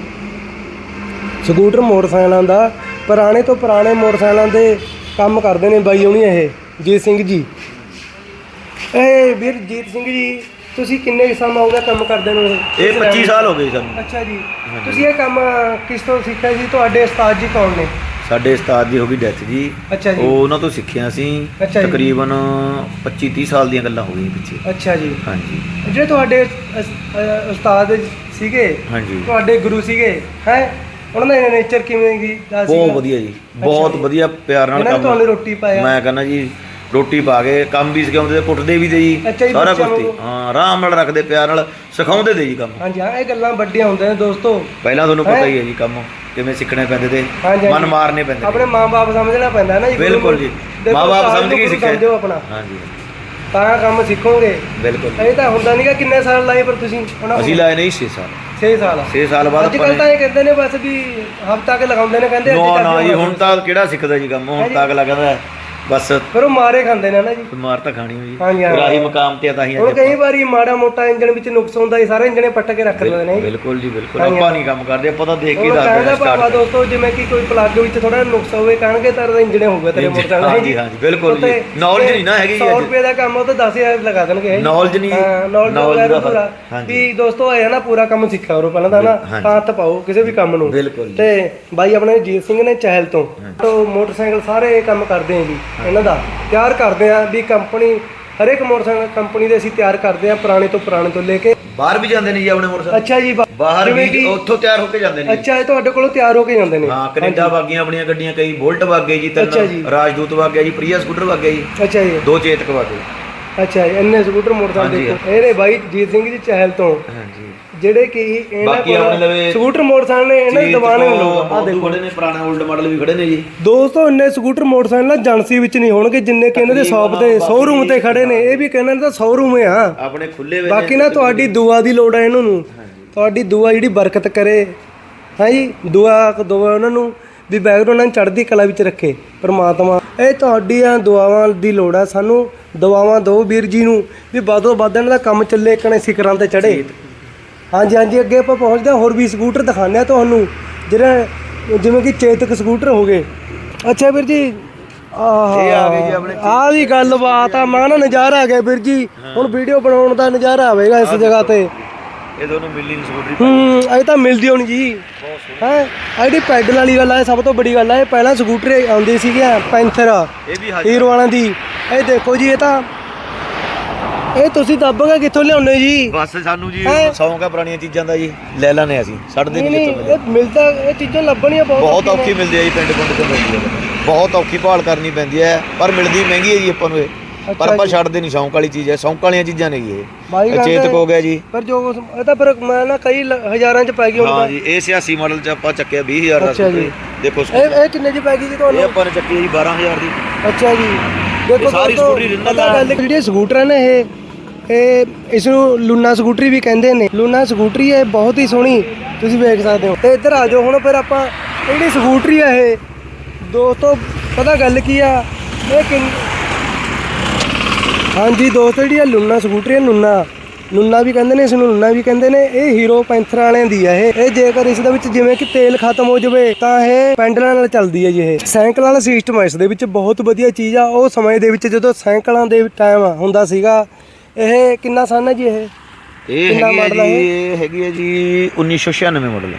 ਸਕੂਟਰ ਮੋਟਰਸਾਈਕਲਾਂ ਦਾ ਪੁਰਾਣੇ ਤੋਂ ਪੁਰਾਣੇ ਮੋਟਰਸਾਈਕਲਾਂ ਦੇ ਕੰਮ ਕਰਦੇ ਨੇ ਬਾਈ ਹੁਣੀ ਇਹ ਜੀਤ ਸਿੰਘ ਜੀ। ਇਹ ਵੀਰ ਜੀਤ ਸਿੰਘ ਜੀ ਤੁਸੀਂ ਕਿੰਨੇ ਸਮਾਂ ਹੋ ਗਿਆ ਕੰਮ ਕਰਦੇ ਨੂੰ? ਇਹ 25 ਸਾਲ ਹੋ ਗਏ ਸਾਨੂੰ। ਅੱਛਾ ਜੀ। ਤੁਸੀਂ ਇਹ ਕੰਮ ਕਿਸ ਤੋਂ ਸਿੱਖਿਆ ਜੀ ਤੁਹਾਡੇ ਉਸਤਾਦ ਜੀ ਕੌਣ ਨੇ? ਸਾਡੇ ਉਸਤਾਦ ਦੀ ਹੋ ਗਈ ਡੈਥ ਜੀ। ਅੱਛਾ ਜੀ। ਉਹ ਉਹਨਾਂ ਤੋਂ ਸਿੱਖਿਆ ਸੀ। ਅੱਛਾ ਜੀ। ਤਕਰੀਬਨ 25 30 ਸਾਲ ਦੀਆਂ ਗੱਲਾਂ ਹੋ ਗਈਆਂ ਪਿੱਛੇ। ਅੱਛਾ ਜੀ। ਹਾਂਜੀ। ਜਿਹੜੇ ਤੁਹਾਡੇ ਅਸ- ਅ, ਉਸਤਾਦ ਸੀਗੇ ਹਾਂਜੀ। ਤੁਹਾਡੇ ਗੁਰੂ ਸੀਗੇ ਹੈ? ਉਹਨਾਂ ਦਾ ਨੇਚਰ ਕਿਵੇਂ ਦੀ ਸੀਗਾ? ਬਹੁਤ ਵਧੀਆ ਜੀ। ਬਹੁਤ ਜੀ। ਵਧੀਆ ਪਿਆਰ ਨਾਲ ਇਹਨਾਂ ਨੇ ਤੁਹਾਨੂੰ ਕੰਮ ਰੋਟੀ ਪਾਇਆ? ਮੈਂ ਕਹਿੰਦਾ ਜੀ ਰੋਟੀ ਪਾ ਕੇ ਕੰਮ ਵੀ ਸਿਖਾਉਂਦੇ ਤੇ ਕੁੱਟਦੇ ਵੀ ਤੇ ਜੀ ਅੱਛਾ ਜੀ, ਸਾਰਾ ਬੱਚਿਆਂ ਕੁਝ ਤੇ। ਹਾਂ ਆਰਾਮ ਨਾਲ ਰੱਖਦੇ ਪਿਆਰ ਨਾਲ ਸਿਖਾਉਂਦੇ ਤੇ ਜੀ ਕੰਮ। ਹਾਂਜੀ ਹਾਂ ਇਹ ਗੱਲਾਂ ਵੱਡੀਆਂ ਹੁੰਦੀਆਂ ਨੇ ਦੋਸਤੋ। ਪਹਿਲਾਂ ਤੁਹਾਨੂੰ ਹੈਂ? ਪਤਾ ਹੀ? ਹੈ ਜੀ ਕੰਮ ਕਿਵੇਂ ਸਿੱਖਣੇ ਪੈਂਦੇ ਤੇ ਹਾਂਜੀ, ਮਨ। ਮਾਰਨੇ ਪੈਂਦੇ ਆਪਣੇ ਨੇ। ਮਾਂ-ਬਾਪ ਸਮਝਣਾ ਪੈਂਦਾ ਹੈ ਨਾ ਜੀ ਗੁਰੂ ਬਿਲਕੁਲ ਨੂੰ। ਜੀ। ਦੇਖੋ, ਮਾਂ-ਬਾਪ ਸਮਝ ਕੇ ਨੂੰ ਸਿੱਖਿਆ। ਸਮਝੋ ਆਪਣਾ। ਹਾਂਜੀ। ਤਾਂ ਕੰਮ ਸਿੱਖੋਗੇ। ਬਿਲਕੁਲ ਇਹ ਤਾਂ ਹੁੰਦਾ ਨਹੀਂਗਾ ਕਿੰਨੇ ਸਾਲ ਲਾਏ ਪਰ ਤੁਸੀਂ? ਉਹਨਾਂ ਅਸੀਂ ਲਾਏ ਨਹੀਂ 6 ਸਾਲ। 6 ਸਾਲ। 6 ਸਾਲ ਬਾਅਦ ਅੱਜ ਕੱਲ ਤਾਂ ਇਹ ਕਹਿੰਦੇ ਨੇ ਬਸ ਵੀ ਹਫਤਾ ਕੇ ਲਗਾਉਂਦੇ ਨੇ ਕਹਿੰਦੇ ਨਾ ਅੱਜ ਨਾ ਕੱਲ੍ਹ ਜੀ ਹੁਣ ਤਾਂ ਕਿਹੜਾ ਸਿੱਖਦਾ ਜੀ ਕੰਮ ਹੁਣ ਤਾਂ ਅਗਲਾ ਕਹਿੰਦਾ ਬਸ। ਫਿਰ ਉਹ ਮਾਰੇ ਖਾਂਦੇ ਨੇ ਨਾ ਜੀ। ਮਾਰ ਤਾਂ ਖਾਣੀ ਹੋਈ। ਹਾਂਜੀ, ਹਾਂ। ਰਾਹੀ ਮਕਾਮ ਤੇ ਆ ਤਾਂ ਹੀ ਹੁਣ ਅੱਜ ਕਈ ਵਾਰੀ ਮਾੜਾ ਮੋਟਾ ਇੰਜਣ ਵਿੱਚ ਨੁਕਸ ਹੁੰਦਾ ਹੈ ਸਾਰੇ ਇੰਜਣੇ ਪੱਟ ਕੇ ਰੱਖ ਦਿੰਦੇ ਨੇ। ਬਿਲਕੁਲ ਜੀ ਬਿਲਕੁਲ। ਆਪਾਂ ਨਹੀਂ ਕੰਮ ਕਰਦੇ ਆਪਾਂ ਤਾਂ ਦੇਖ ਕੇ ਉਹ ਦੱਸਦੇ ਕਹਿੰਦਾ ਹਾਂ ਭਾਵਾ start ਦੋਸਤੋ ਜਿਵੇਂ ਕਿ ਕੋਈ ਪਲੱਗ ਵਿੱਚ ਥੋੜਾ ਨੁਕਸ ਹੋਵੇ ਕਹਿਣਗੇ ਤਾਂ ਇੰਜਣੇ ਹੋਊਗਾ ਤੇਰੇ ਮੋਟਰਸਾਈਕਲ ਦਾ ਹਾਂਜੀ ਹਾਂਜੀ ਬਿਲਕੁਲ ਜੀ। ਨੌਲੇਜ ਨਹੀਂ ਨਾ ਹੈਗੀ 100 ਰੁਪਏ ਦਾ ਕੰਮ ਉਹ ਤਾਂ 10000 ਲਗਾ ਦੇਣਗੇ। ਇਹ। ਨੌਲੇਜ ਨਹੀਂ ਹਾਂ ਨੌਲੇਜ knowledge ਦਾ ਪੂਰਾ। ਹਾਂਜੀ। ਵੀ ਦੋਸਤੋ ਆਇਆ ਨਾ ਪੂਰਾ ਕੰਮ ਸਿੱਖਿਆ ਕਰੋ ਪਹਿਲਾਂ ਤਾਂ ਨਾ ਹਾਂਜੀ। ਹੱਥ ਪਾਓ ਕਿਸੇ ਵੀ ਕੰਮ ਨੂੰ। ਬਿਲਕੁਲ ਜੀ। ਤੇ ਬਾਈ ਆਪਣੇ ਜੀਤ ਸਿੰਘ ਨੇ ਚਹਿਲ ਤੋਂ। ਤੋਂ ਮੋਟਰਸਾਈਕਲ ਸਾਰੇ ਇਹ ਕੰਮ ਕਰਦੇ ਆ ਜੀ। ਇਹਨਾਂ ਦਾ ਤਿਆਰ ਕਰਦੇ ਆ ਵੀ ਕੰਪਨੀ ਹਰੇਕ ਮੋਟਰਸਾਈਕਲ ਕੰਪਨੀ ਦੇ ਅਸੀਂ ਤਿਆਰ ਕਰਦੇ ਆ ਪੁਰਾਣੇ ਤੋਂ ਪੁਰਾਣੇ ਤੋਂ ਲੈ ਕੇ। ਬਾਹਰ ਵੀ ਜਾਂਦੇ ਨੇ ਜੀ ਆਪਣੇ ਮੋਟਰਸਾਈਕਲ? ਅੱਛਾ ਜੀ ਬਾ- ਬਾਹਰ ਜਿਵੇਂ ਵੀ ਕਿ- ਉੱਥੋਂ ਤਿਆਰ ਹੋ ਕੇ ਜਾਂਦੇ ਨੇ। ਅੱਛਾ ਇਹ ਤੁਹਾਡੇ ਕੋਲੋਂ ਤਿਆਰ ਹੋ ਕੇ ਜਾਂਦੇ ਨੇ। ਹਾਂ ਕੈਨੇਡਾ ਵਾਗੀਆਂ ਆਪਣੀਆਂ ਗੱਡੀਆਂ ਕਈ ਬੁਲਟ ਵਾਗੇ ਜੀ ਅੱਛਾ ਜੀ। ਤਿੰਨ ਰਾਜਦੂਤ ਵਾਗਿਆ ਜੀ ਪ੍ਰੀਆ ਸਕੂਟਰ ਵਾਗਿਆ ਜੀ। ਅੱਛਾ ਜੀ। ਦੋ ਚੇਤਕ ਵਾਗੇ। ਅੱਛਾ ਜੀ ਇੰਨੇ ਸਕੂਟਰ ਮੋਟਰਸਾਈਕਲ ਹਾਂਜੀ, ਦੇਖੋ। ਇਹ ਨੇ ਬਾਈ ਜੀਤ ਸਿੰਘ ਜੀ ਚਹਿਲ ਤੋਂ। ਹਾਂਜੀ। ਜਿਹੜੇ ਕਿ ਇਹਨਾਂ ਬਾਕੀ ਆਪਣੇ ਲਵੇ ਕੋਲ ਸਕੂਟਰ ਮੋਟਰਸਾਈਕਲ ਨੇ ਇਹਨਾਂ ਦੇ ਦਵਾਨੇ ਨੂੰ ਲੋਕ ਆ ਦੇਖੋ। ਖੜੇ ਨੇ ਪੁਰਾਣੇ 올ਡ ਮਾਡਲ ਵੀ ਖੜੇ ਨੇ ਜੀ। ਦੋਸਤੋ ਇੰਨੇ ਸਕੂਟਰ ਮੋਟਰਸਾਈਕਲ ਨਾ ਏਜੰਸੀ ਵਿੱਚ ਨਹੀਂ ਹੋਣਗੇ ਜਿੰਨੇ ਕਿ ਇਹਨਾਂ ਦੇ ਸ਼ਾਪ ਤੇ ਸ਼ੋਰੂਮ ਤੇ ਖੜੇ ਨੇ। ਇਹ ਵੀ ਕਹਿੰਦੇ ਨੇ ਤਾਂ ਸ਼ੋਰੂਮ ਆ। ਆਪਣੇ ਖੁੱਲੇ ਵੇ ਬਾਕੀ ਨਾ ਤੁਹਾਡੀ ਦੁਆ ਦੀ ਲੋੜ ਹੈ ਇਹਨਾਂ ਨੂੰ। ਤੁਹਾਡੀ ਦੁਆ ਜਿਹੜੀ ਬਰਕਤ ਕਰੇ। ਹੈ ਜੀ? ਦੁਆ ਦੁਆ ਉਹਨਾਂ ਨੂੰ ਵੀ ਬੈਕਗ੍ਰਾਉਂਡ ਉਹਨਾਂ ਨੂੰ ਚੜ੍ਹਦੀ ਕਲਾ ਵਿੱਚ ਰੱਖੇ ਪ੍ਰਮਾਤਮਾ। ਇਹ ਤੁਹਾਡੀਆਂ ਦੁਆਵਾਂ ਦੀ ਲੋੜ ਹੈ ਸਾਨੂੰ ਦੁਆਵਾਂ ਦਿਓ ਵੀਰ ਜੀ ਨੂੰ ਵੀ ਵੱਧੋ ਵੱਧ ਇਹਨਾਂ ਦਾ ਕੰਮ ਚੱਲੇ ਕਣੇ ਸਿਖਰਾਂ ਤੇ ਚੜੇ ਹਾਂਜੀ ਹਾਂਜੀ ਅੱਗੇ ਆਪਾਂ ਪਹੁੰਚਦੇ ਹਾਂ। ਹੋਰ ਵੀ ਸਕੂਟਰ ਦਿਖਾਉਂਦੇ ਆ ਤੁਹਾਨੂੰ ਜਿਹੜੇ ਜਿਵੇਂ ਕਿ ਚੇਤਕ ਸਕੂਟਰ ਹੋ ਗਏ। ਅੱਛਾ ਵੀਰ ਜੀ ਆਹ ਇਹ ਆ ਗਏ ਜੀ ਆਪਣੇ ਆ ਵੀ ਗੱਲਬਾਤ ਆ ਮੈਂ ਨਾ ਨਜ਼ਾਰਾ ਆ ਗਿਆ ਵੀਰ ਜੀ। ਹੁਣ ਵੀਡੀਓ ਬਣਾਉਣ ਦਾ ਨਜ਼ਾਰਾ ਆਵੇਗਾ ਇਸ ਜਗ੍ਹਾ ਤੇ। ਇਹ ਦੋਨੋਂ ਮਿਲਣੀ ਸਕੂਟਰੀ ਹੂੰ ਇਹ ਤਾਂ ਮਿਲਦੀ ਹੋਣੀ ਜੀ। ਹੈ ਜਿਹੜੀ ਪੈਡਲ ਵਾਲੀ ਗੱਲ ਆ ਸਭ ਤੋਂ ਵੱਡੀ ਗੱਲ ਆ। ਇਹ ਪਹਿਲਾਂ ਸਕੂਟਰ ਆਉਂਦੇ ਸੀਗੇ ਪੈਂਥਰ ਇਹ ਵੀ ਹਾਜੀ ਹੀਰੋ ਵਾਲਿਆਂ ਦੀ। ਇਹ ਦੇਖੋ ਜੀ ਇਹ ਤਾਂ ਇਹ ਤੁਸੀਂ ਦੱਬੋਗੇ ਕਿੱਥੋਂ ਲਿਆਉਂਦੇ ਜੀ? ਬਸ ਸਾਨੂੰ ਜੀ ਹੈਂ? ਸ਼ੌਂਕ ਆ ਪੁਰਾਣੀਆਂ ਚੀਜ਼ਾਂ ਦਾ ਜੀ ਲੈ ਲੈਣੇ ਅਸੀਂ ਛੱਡਦੇ ਨਹੀਂ ਨਹੀਂ ਨਹੀਂ ਇਹ ਮਿਲਦਾ ਇਹ ਚੀਜ਼ਾਂ ਲੱਭਣੀਆਂ ਬਹੁਤ ਬਹੁਤ ਔਖੀ ਮਿਲਦੀ ਹੈ ਜੀ ਪਿੰਡ ਪਿੰਡ ਤੋਂ ਮਿਲਦੀ ਹੈ। ਬਹੁਤ ਔਖੀ ਭਾਲ ਕਰਨੀ ਪੈਂਦੀ ਹੈ ਪਰ ਮਿਲਦੀ ਮਹਿੰਗੀ ਹੈ ਜੀ ਆਪਾਂ ਨੂੰ ਇਹ। ਪਰ ਅੱਛਾ ਆਪਾਂ ਛੱਡਦੇ ਨਹੀਂ ਸ਼ੌਂਕ ਵਾਲੀ ਚੀਜ਼ ਹੈ ਸ਼ੌਂਕ ਵਾਲੀਆਂ ਚੀਜ਼ਾਂ ਨੇ ਜੀ ਇਹ। ਬਾਈ ਇਹ ਗੱਲ ਚੇਤਕ ਹੋ ਗਿਆ ਜੀ। ਪਰ ਜੋ ਕੁਛ- ਇਹ ਤਾਂ ਫਿਰ ਮੈਂ ਨਾ ਕਈ ਲ- ਹਜ਼ਾਰਾਂ ਚ ਪੈ ਗਈ ਹੁਣ ਹਾਂ ਤਾਂ। ਜੀ ਇਹ 86 ਮਾਡਲ ਚ ਆਪਾਂ ਚੱਕਿਆ 20000 ਦਾ ਅੱਛਾ ਜੀ। ਸਕੂਟਰ। ਦੇਖੋ ਇਹ ਸਕੂਟਰ। ਇਹ ਕਿੰਨੇ ਚ ਪੈ ਗਈ ਜੀ ਇਹ ਤੁਹਾਨੂੰ ਆਪਾਂ ਨੇ ਚੱਕੀ ਹੈ ਜੀ 12000 ਦੀ। ਅੱਛਾ ਜੀ। ਦੇਖੋ ਸਾਰੀ ਦੋਸਤੋ, ਸਕੂਟਰੀ original ਪਤਾ ਆ। ਗੱਲ ਜਿਹੜੀ ਸਕੂਟਰ ਨੇ ਇਹ ਇਹ ਇਸ ਨੂੰ ਲੂਨਾ ਸਕੂਟਰੀ ਵੀ ਕਹਿੰਦੇ ਨੇ। ਲੂਨਾ ਸਕੂਟਰੀ ਹੈ ਬਹੁਤ ਹੀ ਸੋਹਣੀ ਤੁਸੀਂ ਵੇਖ ਸਕਦੇ ਹੋ। ਤੇ ਇੱਧਰ ਆ ਜਾਓ, ਹੁਣ ਫਿਰ ਆਪਾਂ ਜਿਹੜੀ ਸਕੂਟਰੀ ਆ ਇਹ? ਦੋਸਤੋ, ਪਤਾ ਗੱਲ ਕੀ ਆ? ਇਹ ਕਿੰਨ ਹਾਂਜੀ, ਦੋਸਤੋ, ਜਿਹੜੀ ਆ ਲੂਨਾ ਸਕੂਟਰੀ ਹੈ ਲੂਨਾ। ਲੂਨਾ ਵੀ ਕਹਿੰਦੇ ਨੇ ਇਸ ਨੂੰ ਲੂਨਾ ਵੀ ਕਹਿੰਦੇ ਨੇ। ਇਹ ਹੀਰੋ ਪੈਂਥਰ ਵਾਲਿਆਂ ਦੀ ਆ ਇਹ। ਇਹ ਜੇਕਰ ਇਸ ਦੇ ਵਿੱਚ ਜਿਵੇਂ ਕਿ ਤੇਲ ਖਤਮ ਹੋ ਜਾਵੇ, ਤਾਂ ਇਹ ਪੈਂਡਲਾਂ ਨਾਲ ਚੱਲਦੀ ਹੈ ਜੀ ਇਹ। ਸਾਈਕਲ ਵਾਲਾ ਸਿਸਟਮ ਹੈ ਇਸ ਦੇ ਵਿੱਚ, ਬਹੁਤ ਵਧੀਆ ਚੀਜ਼ ਆ। ਉਹ ਸਮੇਂ ਦੇ ਵਿੱਚ ਜਦੋਂ ਸਾਈਕਲਾਂ ਦੇ ਟਾਈਮ ਹੁੰਦਾ ਸੀਗਾ ਇਹ ਕਿੰਨਾ ਸਨ ਹੈ ਜੀ ਇਹ? ਇਹ ਕਿੰਨਾ ਹੈਗੀ ਹੈ model ਜੀ ਇਹ? ਹੈਗੀ ਹੈ ਜੀ 1996 ਮਾਡਲ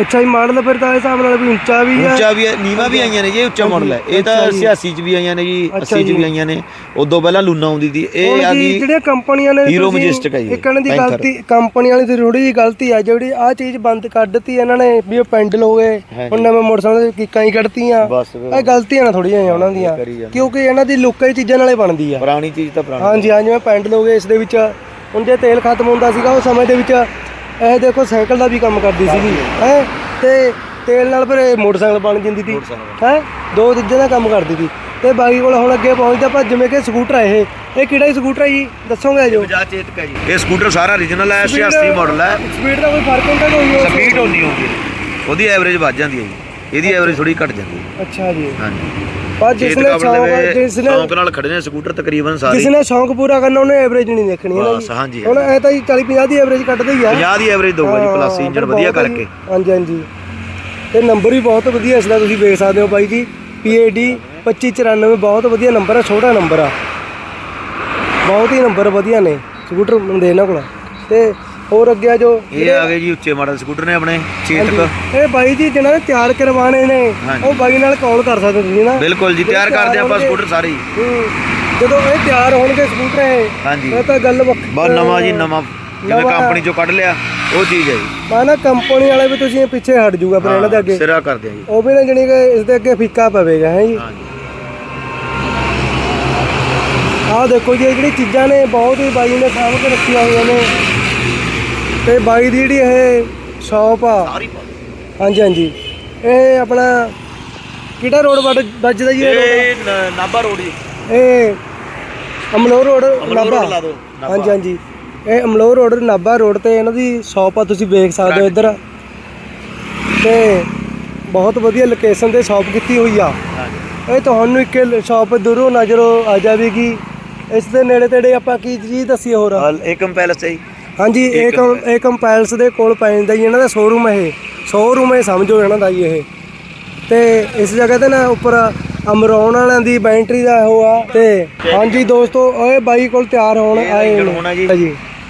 ਅੱਛਾ ਜੀ ਮਾਡਲ ਫਿਰ ਤਾਂ ਇਸ ਹਿਸਾਬ ਨਾਲ ਵੀ ਉੱਚਾ ਵੀ ਆ ਉੱਚਾ ਵੀ ਹੈ ਨੀਵਾ ਵੀ ਆਈਆਂ ਨੇ ਜੀ ਇਹ ਉੱਚਾ ਮਾਡਲ ਹੈ। ਇਹ ਤਾਂ 86 ਚ ਵੀ ਆਈਆਂ ਨੇ ਜੀ 80 ਚ ਵੀ ਆਈਆਂ ਨੇ। ਉਦੋਂ ਪਹਿਲਾਂ ਲੂਨਾ ਆਉਂਦੀ ਸੀ। ਇਹ ਆ ਜੀ ਗਈ ਜਿਹੜੀਆਂ ਕੰਪਨੀਆਂ ਨੇ Hero ਤੁਸੀਂ- Majestic ਹੈ ਜੀ, ਇੱਕ ਇਹਨਾਂ ਦੀ Panther। ਗਲਤੀ ਕੰਪਨੀ ਵਾਲੀ ਦੀ ਥੋੜੀ ਜਿਹੀ ਗਲਤੀ ਆ ਜਿਹੜੀ ਆ ਚੀਜ਼ ਬੰਦ ਕਰ ਦਿੱਤੀ ਇਹਨਾਂ ਨੇ ਵੀ ਉਹ ਪੈਂਡਲ ਹੋ ਗਏ। ਹੁਣ ਨਵੇਂ ਮੋਟਰਸਾਈਕਲ ਦੇ ਕਿੱਕਾਂ ਹੀ ਕੱਢਤੀਆਂ। ਇਹ ਗਲਤੀਆਂ ਨਾ ਥੋੜੀਆਂ ਜਿਹੀਆਂ ਉਹਨਾਂ ਦੀਆਂ। ਕਿਉਂਕਿ ਇਹਨਾਂ ਦੀ ਲੁੱਕ ਹੀ ਚੀਜ਼ਾਂ ਨਾਲੇ ਬਣਦੀ ਆ। ਪੁਰਾਣੀ ਚੀਜ਼ ਤਾਂ ਪੁਰਾਣੀ ਹਾਂਜੀ ਹਾਂਜੀ ਮੈਂ ਪੈਂਡਲ ਹੋ ਗਏ ਇਸ ਦੇ ਵਿੱਚ ਹੁਣ ਜੇ ਤੇਲ ਖਤਮ ਹੁੰਦਾ ਸੀਗਾ ਉਹ ਸਮੇਂ ਦੇ ਵਿੱਚ ਇਹ ਦੇਖੋ ਸਾਈਕਲ ਦਾ ਵੀ ਕੰਮ ਕਰਦੀ ਸੀਗੀ ਹੈ? ਤੇ ਤੇਲ ਨਾਲ ਫਿਰ ਇਹ ਮੋਟਰਸਾਈਕਲ ਬਣ ਜਾਂਦੀ ਸੀ ਹੈ? ਦੋ ਚੀਜ਼ਾਂ ਦਾ ਕੰਮ ਕਰਦੀ ਸੀ। ਤੇ ਬਾਈ ਕੋਲ ਹੁਣ ਅੱਗੇ ਪਹੁੰਚਦਾ ਪਰ ਜਿਵੇਂ ਕਿ ਸਕੂਟਰ ਹੈ ਇਹ ਇਹ ਕਿਹੜਾ ਸਕੂਟਰ ਹੈ ਜੀ? ਦੱਸੋਗੇ ਜੋ? ਬਜਾਜ ਚੇਤਕ ਹੈ ਜੀ। ਇਹ ਸਕੂਟਰ ਸਾਰਾ origignal ਹੈ 86 ਮਾਡਲ ਹੈ ਸਪੀਡ ਦਾ ਕੋਈ ਫ਼ਰਕ ਹੁੰਦਾ ਕੋਈ ਹੋਰ? ਸਪੀਡ ਹੁੰਦੀ ਹੁੰਦੀ। ਹੈ ਉਹਦੀ ਐਵਰੇਜ ਵੱਧ ਜਾਂਦੀ ਹੈ ਜੀ। ਇਹਦੀ ਐਵਰੇਜ ਥੋੜੀ ਘਟ ਜਾਂਦੀ ਹੈ। ਅੱਛਾ ਜੀ। ਹਾਂਜੀ। ਪਰ ਜਿਸ ਚੇਤਕ ਨੇ ਆਪਣੇ ਸ਼ੌਂਕ ਲਵੇ ਜਿਸ ਨੇ ਸ਼ੌਂਕ ਨਾਲ ਖੜੇ ਨੇ ਸਕੂਟਰ ਤਕਰੀਬਨ ਸਾਰੇ ਜਿਸ ਨੇ ਸ਼ੌਂਕ ਪੂਰਾ ਕਰਨਾ ਉਹਨੇ ਐਵਰੇਜ ਨਹੀਂ ਦੇਖਣੀ ਹੈ ਨਾ ਬਸ ਜੀ ਹਾਂਜੀ। ਹੁਣ ਐ ਤਾਂ ਜੀ 40 50 ਦੀ ਐਵਰੇਜ ਕੱਢਦੇ ਹੀ ਆ। 50 ਦੀ ਐਵਰੇਜ ਦਊਗਾ ਜੀ ਪਲੱਸ ਹਾਂ, ਇੰਜਨ ਪਰ ਵਧੀਆ ਬਹੁਤ ਹੈ ਜੀ। ਕਰਕੇ। ਹਾਂਜੀ ਹਾਂਜੀ। ਤੇ ਨੰਬਰ ਵੀ ਬਹੁਤ ਵਧੀਆ ਇਸ ਦਾ ਤੁਸੀਂ ਵੇਖ ਸਕਦੇ ਹੋ ਬਾਈ ਜੀ। PAD 2594 ਬਹੁਤ ਵਧੀਆ ਨੰਬਰ ਹੈ ਛੋਟਾ ਨੰਬਰ ਆ। ਬਹੁਤ ਹੀ ਨੰਬਰ ਵਧੀਆ ਨੇ ਸਕੂਟਰ ਦੇ ਇਹਨਾਂ ਕੋਲ। ਤੇ ਹੋਰ ਅੱਗੇ ਆ ਜੋ ਇਹ ਆ ਗਏ ਜੀ ਉੱਚੇ ਮਾਡਲ ਸਕੂਟਰ ਨੇ ਆਪਣੇ ਚੇਤਕ ਇਹ ਬਾਈ ਜੀ ਜਿਹਨਾਂ ਨੇ ਤਿਆਰ ਕਰਵਾਣੇ ਨੇ। ਉਹ ਬਾਈ ਨਾਲ ਕਾਲ ਕਰ ਸਕਦੇ ਤੁਸੀਂ ਨਾ। ਬਿਲਕੁਲ ਜੀ ਤਿਆਰ ਕਰਦੇ ਆਪਾਂ ਸਕੂਟਰ ਸਾਰੇ। ਜਦੋਂ ਇਹ ਤਿਆਰ ਹੋਣਗੇ ਸਕੂਟਰ ਇਹ ਹਾਂਜੀ। ਇਹ ਤਾਂ ਗੱਲ ਵੱਖ ਬਸ ਨਵਾਂ ਜੀ ਨਵਾਂ। ਜਿਵੇਂ ਕੰਪਨੀ ਚੋਂ ਕੱਢ ਲਿਆ ਉਹ ਚੀਜ਼ ਹੈ ਜੀ। ਮੈਂ ਨਾ ਕੰਪਨੀ ਵਾਲੇ ਵੀ ਤੁਸੀਂ ਪਿੱਛੇ ਹਟ ਜੂਗਾ ਫਿਰ ਇਹਨਾਂ ਦੇ ਅੱਗੇ। ਸਿਰਾ ਕਰਦੇ ਆ ਜੀ। ਉਹ ਵੀ ਨਾ ਜਣੀ ਕਿ ਇਸ ਦੇ ਅੱਗੇ ਫਿੱਕਾ ਪਵੇਗਾ ਹੈ ਜੀ। ਆਹ ਦੇਖੋ ਜੀ ਇਹ ਜਿਹੜੀ ਚੀਜ਼ਾਂ ਨੇ ਬਹੁਤ ਹੀ ਬਾਈ ਨੇ ਸਾਂਭ ਕੇ ਰੱਖੀਆਂ ਹੋਈਆਂ ਨੇ। ਤੇ ਬਾਈ ਦੀ ਜਿਹੜੀ ਇਹ ਸ਼ਾਪ ਆ। ਸਾਰੀ ਹਾਂਜੀ ਹਾਂਜੀ। ਇਹ ਆਪਣਾ ਕਿਹੜਾ ਰੋਡ ਵੱਜਦਾ ਜੀ ਇਹ road? ਇਹ ਨ- ਨਾਭਾ ਰੋਡ ਜੀ। ਇਹ ਅਮਲੋਹ ਰੋਡ ਅਮਲੋਹ ਨਾਭਾ। road ਲਾ ਦਿਓ, ਨਾਭਾ। ਹਾਂਜੀ ਹਾਂਜੀ। ਇਹ ਅਮਲੋਹ ਰੋਡ ਨਾਭਾ ਰੋਡ ਤੇ ਇਹਨਾਂ ਦੀ ਸ਼ਾਪ ਆ ਤੁਸੀਂ ਵੇਖ ਸਕਦੇ ਹੋ ਇੱਧਰ। ਤੇ ਬਹੁਤ ਵਧੀਆ ਲੋਕੇਸ਼ਨ ਤੇ ਸ਼ਾਪ ਕੀਤੀ ਹੋਈ ਆ। ਹਾਂਜੀ। ਇਹ ਤੁਹਾਨੂੰ ਇੱਕ ਸ਼ਾਪ ਦੂਰੋਂ ਨਜ਼ਰੋਂ ਆ ਜਾਵੇਗੀ। ਇਸ ਦੇ ਨੇੜੇ ਤੇੜੇ ਆਪਾਂ ਕੀ ਚੀਜ਼ ਦੱਸੀਏ ਹੋਰ? ਹਾਲ ਏਕਮ ਪੈਲਸ ਹੈ ਜੀ। ਹਾਂਜੀ ਏਕਮ ਏਕਮ ਪੈਲਸ ਦੇ ਕੋਲ ਪੈ ਜਾਂਦਾ ਜੀ ਇਹਨਾਂ ਦਾ ਸ਼ੋਰੂਮ ਇਹ। ਸ਼ੋਰੂਮ ਇਹ ਸਮਝੋ ਇਹਨਾਂ ਦਾ ਜੀ ਇਹ। ਤੇ ਇਸ ਜਗ੍ਹਾ ਤੇ ਨਾ ਉੱਪਰ ਅਮਰੌਣ ਵਾਲਿਆਂ ਦੀ ਬੈਂਟਰੀ ਦਾ ਉਹ ਆ ਤੇ ਹਾਂਜੀ ਦੋਸਤੋ ਓਏ ਬਾਈ ਕੋਲ ਤਿਆਰ ਹੋਣ ਆਏ ਹੋਣਾ ਜੀ।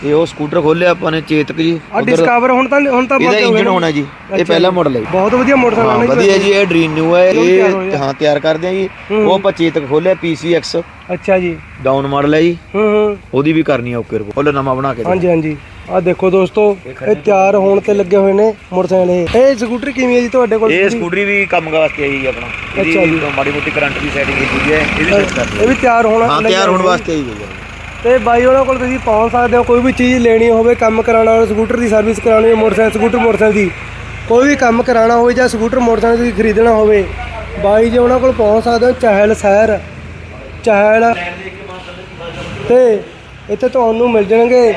ਇਹ ਉਹ ਸਕੂਟਰ ਖੋਲਿਆ ਆਪਾਂ ਨੇ ਚੇਤਕ ਜੀ ਆ ਉੱਧਰ ਡਿਸਕਵਰ ਹੁਣ ਤਾਂ ਹੁਣ ਤਾਂ ਇਹਦਾ ਬੰਦ ਹੋ ਹੋਣਾ ਜੀ ਇਹ ਪਹਿਲਾ ਮਾਡਲ ਹੈ ਜੀ। ਬਹੁਤ ਵਧੀਆ ਹਾਂ ਮੋਟਰਸਾਈਕਲ ਵਧੀਆ ਜੀ ਇਹ ਡ੍ਰੀਮ ਨਿਊ ਹੈ। ਇਹ ਤਿਆਰ ਹੋ ਇਹ। ਹਾਂ ਤਿਆਰ ਕਰਦੇ ਆ ਜੀ। ਹੂੰ। ਉਹ ਆਪਾਂ ਚੇਤਕ ਖੋਲਿਆ PCX ਅੱਛਾ ਜੀ। ਡਾਊਨ ਮਾਡਲ ਹੈ ਜੀ। ਹੂੰ ਹੂੰ। ਉਹਦੀ ਵੀ ਕਰਨੀ ਆ ਓਕੇ ਰਿਪੋਰਟ ਨਵਾਂ ਬਣਾ ਕੇ ਦੇ। ਹਾਂਜੀ ਹਾਂਜੀ। ਆ ਦੇਖੋ ਦੋਸਤੋ ਇਹ ਤਿਆਰ ਹੋਣ ਤੇ ਲੱਗੇ ਹੋਏ ਨੇ ਮੋਟਰਸਾਈਕਲ ਇਹ। ਇਹ ਸਕੂਟਰ ਕਿਵੇਂ ਹੈ ਜੀ ਤੁਹਾਡੇ ਕੋਲ? ਇਹ ਸਕੂਟਰੀ ਵੀ ਕੰਮ ਵਾਸਤੇ ਆਈ ਜੀ ਆਪਣਾ। ਅੱਛਾ ਜੀ। ਇਹਦੀ ਮਾੜੀ ਮੋਟੀ ਕਰੰਟ ਦੀ ਸੈਟਿੰਗ ਕੀਤੀ ਹੈ ਇਹ ਵੀ ਸੈਟ ਕਰਦੇ ਇਹ ਵੀ ਤਿਆਰ ਹੋਣਾ ਹਾਂ ਤਿਆਰ ਹੋਣ। ਵਾਸਤੇ ਆਈ ਹੋਈ ਹੈ। ਤੇ ਬਾਈ ਉਹਨਾਂ ਕੋਲ ਤੁਸੀਂ ਪਹੁੰਚ ਸਕਦੇ ਹੋ, ਕੋਈ ਵੀ ਚੀਜ਼ ਲੈਣੀ ਹੋਵੇ, ਕੰਮ ਕਰਾਉਣਾ ਹੋਵੇ, ਸਕੂਟਰ ਦੀ ਸਰਵਿਸ ਕਰਾਉਣੀ ਹੋਵੇ, ਮੋਟਰਸਾਈਕਲ, ਸਕੂਟਰ, ਮੋਟਰਸਾਈਕਲ ਦੀ, ਕੋਈ ਵੀ ਕੰਮ ਕਰਾਉਣਾ ਹੋਵੇ ਜਾਂ ਸਕੂਟਰ, ਮੋਟਰਸਾਈਕਲ ਤੁਸੀਂ ਖਰੀਦਣਾ ਹੋਵੇ, ਬਾਈ ਜੀ ਉਹਨਾਂ ਕੋਲ ਪਹੁੰਚ ਸਕਦੇ ਹੋ, ਚਾਹਲ ਸ਼ਹਿਰ, ਚਾਹਲ ਤੇ ਇੱਥੇ ਤੁਹਾਨੂੰ ਮਿਲ ਜਾਣਗੇ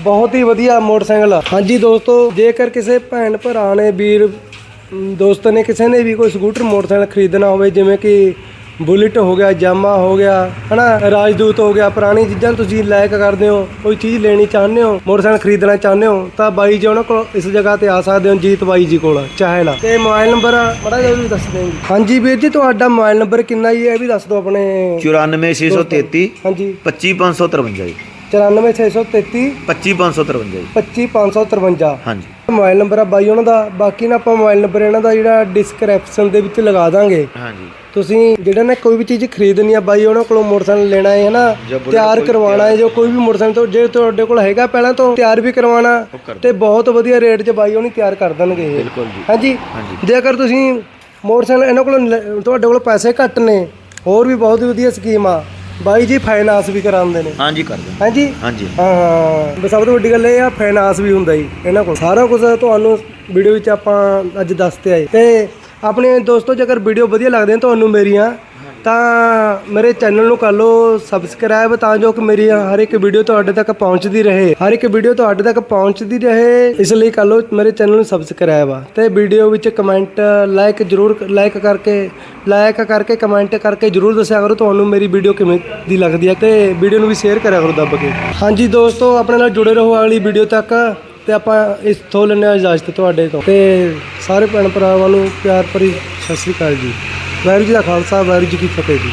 ਬਹੁਤ ਹੀ ਵਧੀਆ ਮੋਟਰਸਾਈਕਲ। ਹਾਂਜੀ ਦੋਸਤੋ, ਜੇਕਰ ਕਿਸੇ ਭੈਣ ਭਰਾ ਨੇ, ਵੀਰ, ਦੋਸਤ ਨੇ, ਕਿਸੇ ਨੇ ਵੀ ਕੋਈ ਸਕੂਟਰ, ਮੋਟਰਸਾਈਕਲ ਖਰੀਦਣਾ ਹੋਵੇ, ਜਿਵੇਂ ਕਿ ਬੁਲਟ ਹੋ ਗਿਆ ਜਾਮਾ ਹੋ ਗਿਆ ਹਨਾ ਰਾਜਦੂਤ ਹੋ ਗਿਆ ਪੁਰਾਣੀ ਚੀਜ਼ਾਂ ਤੁਸੀਂ ਲਾਇਕ ਕਰਦੇ ਹੋ ਕੋਈ ਚੀਜ਼ ਲੈਣੀ ਚਾਹੁੰਦੇ ਹੋ ਮੋਟਰਸਾਈਕਲ ਖਰੀਦਣਾ ਚਾਹੁੰਦੇ ਹੋ ਤਾਂ ਬਾਈ ਜੀ ਉਹਨਾਂ ਕੋਲ ਇਸ ਜਗ੍ਹਾ ਤੇ ਆ ਸਕਦੇ ਹੋ ਜੀਤ ਬਾਈ ਜੀ ਕੋਲ ਚਾਹੇਲਾ ਤੇ ਮੋਬਾਈਲ ਨੰਬਰ ਬੜਾ ਵੀ ਦੱਸ ਦੇਂਗੇ ਹਾਂਜੀ ਵੀਰ ਜੀ ਤੁਹਾਡਾ ਮੋਬਾਈਲ ਨੰਬਰ ਕਿੰਨਾ ਜੀ ਇਹ ਵੀ ਦੱਸ ਦਿਓ ਆਪਣੇ। 94633 ਹਾਂਜੀ। 25553 ਜੀ। 94633 25553 ਜੀ। 25553 ਹਾਂਜੀ। ਮੋਬਾਈਲ ਨੰਬਰ ਆ ਬਾਈ ਉਹਨਾਂ ਦਾ ਬਾਕੀ ਨਾ ਆਪਾਂ ਮੋਬਾਈਲ ਨੰਬਰ ਇਹਨਾਂ ਦਾ ਜਿਹੜਾ ਡਿਸਕ੍ਰਿਪਸ਼ਨ ਦੇ ਵਿੱਚ ਲਗਾ ਦਾਂਗੇ। ਹਾਂਜੀ। ਤੁਸੀਂ ਜਿਹੜਾ ਨਾ ਕੋਈ ਵੀ ਚੀਜ਼ ਖਰੀਦਣੀ ਆ ਬਾਈ ਉਹਨਾਂ ਕੋਲੋਂ ਮੋਟਰਸਾਈਕਲ ਲੈਣਾ ਹੈ bullet ਤਿਆਰ ਕੋਈ ਕਰਵਾਉਣਾ ਹੈ ਜੋ ਕੋਈ ਵੀ ਮੋਟਰਸਾਈਕਲ ਤੋਂ ਜੇ ਤੁਹਾਡੇ ਕੋਲ ਹੈਗਾ ਪਹਿਲਾਂ ਤੋਂ ਤਿਆਰ ਵੀ ਕਰਵਾਉਣਾ ਤੇ ਬਹੁਤ ਵਧੀਆ ਰੇਟ 'ਚ ਬਾਈ ਉਹਨੀ ਤਿਆਰ ਕਰ ਦੇਣਗੇ ਬਿਲਕੁਲ ਜੀ। ਹਾਂਜੀ। ਜੇਕਰ ਤੁਸੀਂ ਮੋਟਰਸਾਈਕਲ ਇਹਨਾਂ ਕੋਲੋਂ ਤੁਹਾਡੇ ਕੋਲ ਪੈਸੇ ਘੱਟ ਨੇ ਹੋਰ ਵੀ ਬਹੁਤ ਵਧੀਆ ਸਕੀਮ ਆ। ਬਾਈ ਜੀ ਫਾਈਨਾਂਸ ਵੀ ਕਰਾਉਂਦੇ ਨੇ। ਹਾਂਜੀ ਕਰ ਦਿਓ ਹਾਂਜੀ? ਹਾਂਜੀ। ਹਾਂ ਹਾਂ ਬਸ ਸਭ ਤੋਂ ਵੱਡੀ ਗੱਲ ਇਹ ਆ ਫਾਈਨਾਂਸ ਵੀ ਹੁੰਦਾ ਜੀ ਇਹਨਾਂ ਕੋਲ। ਸਾਰਾ ਕੁਝ ਤੁਹਾਨੂੰ ਵੀਡੀਓ ਵਿੱਚ ਆਪਾਂ ਅੱਜ ਦੱਸਤੇ ਆਏ। ਤੇ ਆਪਣੇ ਦੋਸਤੋ ਜੇਕਰ ਵੀਡੀਓ ਵਧੀਆ ਲੱਗਦੇ ਨੇ ਤੁਹਾਨੂੰ ਮੇਰੀਆਂ ਤਾਂ ਮੇਰੇ ਚੈਨਲ ਨੂੰ ਕਰ ਲਓ ਸਬਸਕ੍ਰਾਈਬ ਤਾਂ ਜੋ ਕਿ ਮੇਰੀ ਹਰ ਇੱਕ ਵੀਡੀਓ ਤੁਹਾਡੇ ਤੱਕ ਪਹੁੰਚਦੀ ਰਹੇ। ਹਰ ਇੱਕ ਵੀਡੀਓ ਤੁਹਾਡੇ ਤੱਕ ਪਹੁੰਚਦੀ ਰਹੇ, ਇਸ ਲਈ ਕਰ ਲਓ ਮੇਰੇ ਚੈਨਲ ਨੂੰ ਸਬਸਕ੍ਰਾਈਬ ਆ ਤੇ ਵੀਡੀਓ ਵਿੱਚ ਕਮੈਂਟ ਲਾਈਕ ਜਰੂਰ ਲਾਈਕ ਕਰਕੇ ਲਾਈਕ ਕਰਕੇ ਕਮੈਂਟ ਕਰਕੇ ਜਰੂਰ ਦੱਸਿਆ ਕਰੋ ਤੁਹਾਨੂੰ ਮੇਰੀ ਵੀਡੀਓ ਕਿਵੇਂ ਦੀ ਲੱਗਦੀ ਹੈ ਤੇ ਵੀਡੀਓ ਨੂੰ ਵੀ ਸ਼ੇਅਰ ਕਰਿਆ ਕਰੋ ਦੱਬ ਕੇ। ਹਾਂਜੀ ਦੋਸਤੋ, ਆਪਣੇ ਨਾਲ ਜੁੜੇ ਰਹੋ ਅਗਲੀ ਵੀਡੀਓ ਤੱਕ ਤੇ ਆਪਾਂ ਇਸ ਤੋਂ ਲੈਣੇ ਇਜਾਜ਼ਤ ਤੁਹਾਡੇ ਤੋਂ। ਤੇ ਸਾਰੇ ਭੈਣ ਭਰਾਵਾਂ ਨੂੰ ਪਿਆਰ ਭਰੀ ਸਤਿ ਸ੍ਰੀ ਅਕਾਲ ਜੀ। ਵਾਹਿਗੁਰੂ ਜੀ ਦਾ ਖਾਲਸਾ ਵਾਹਿਗੁਰੂ ਜੀ ਕੀ ਫਤਿਹ ਜੀ।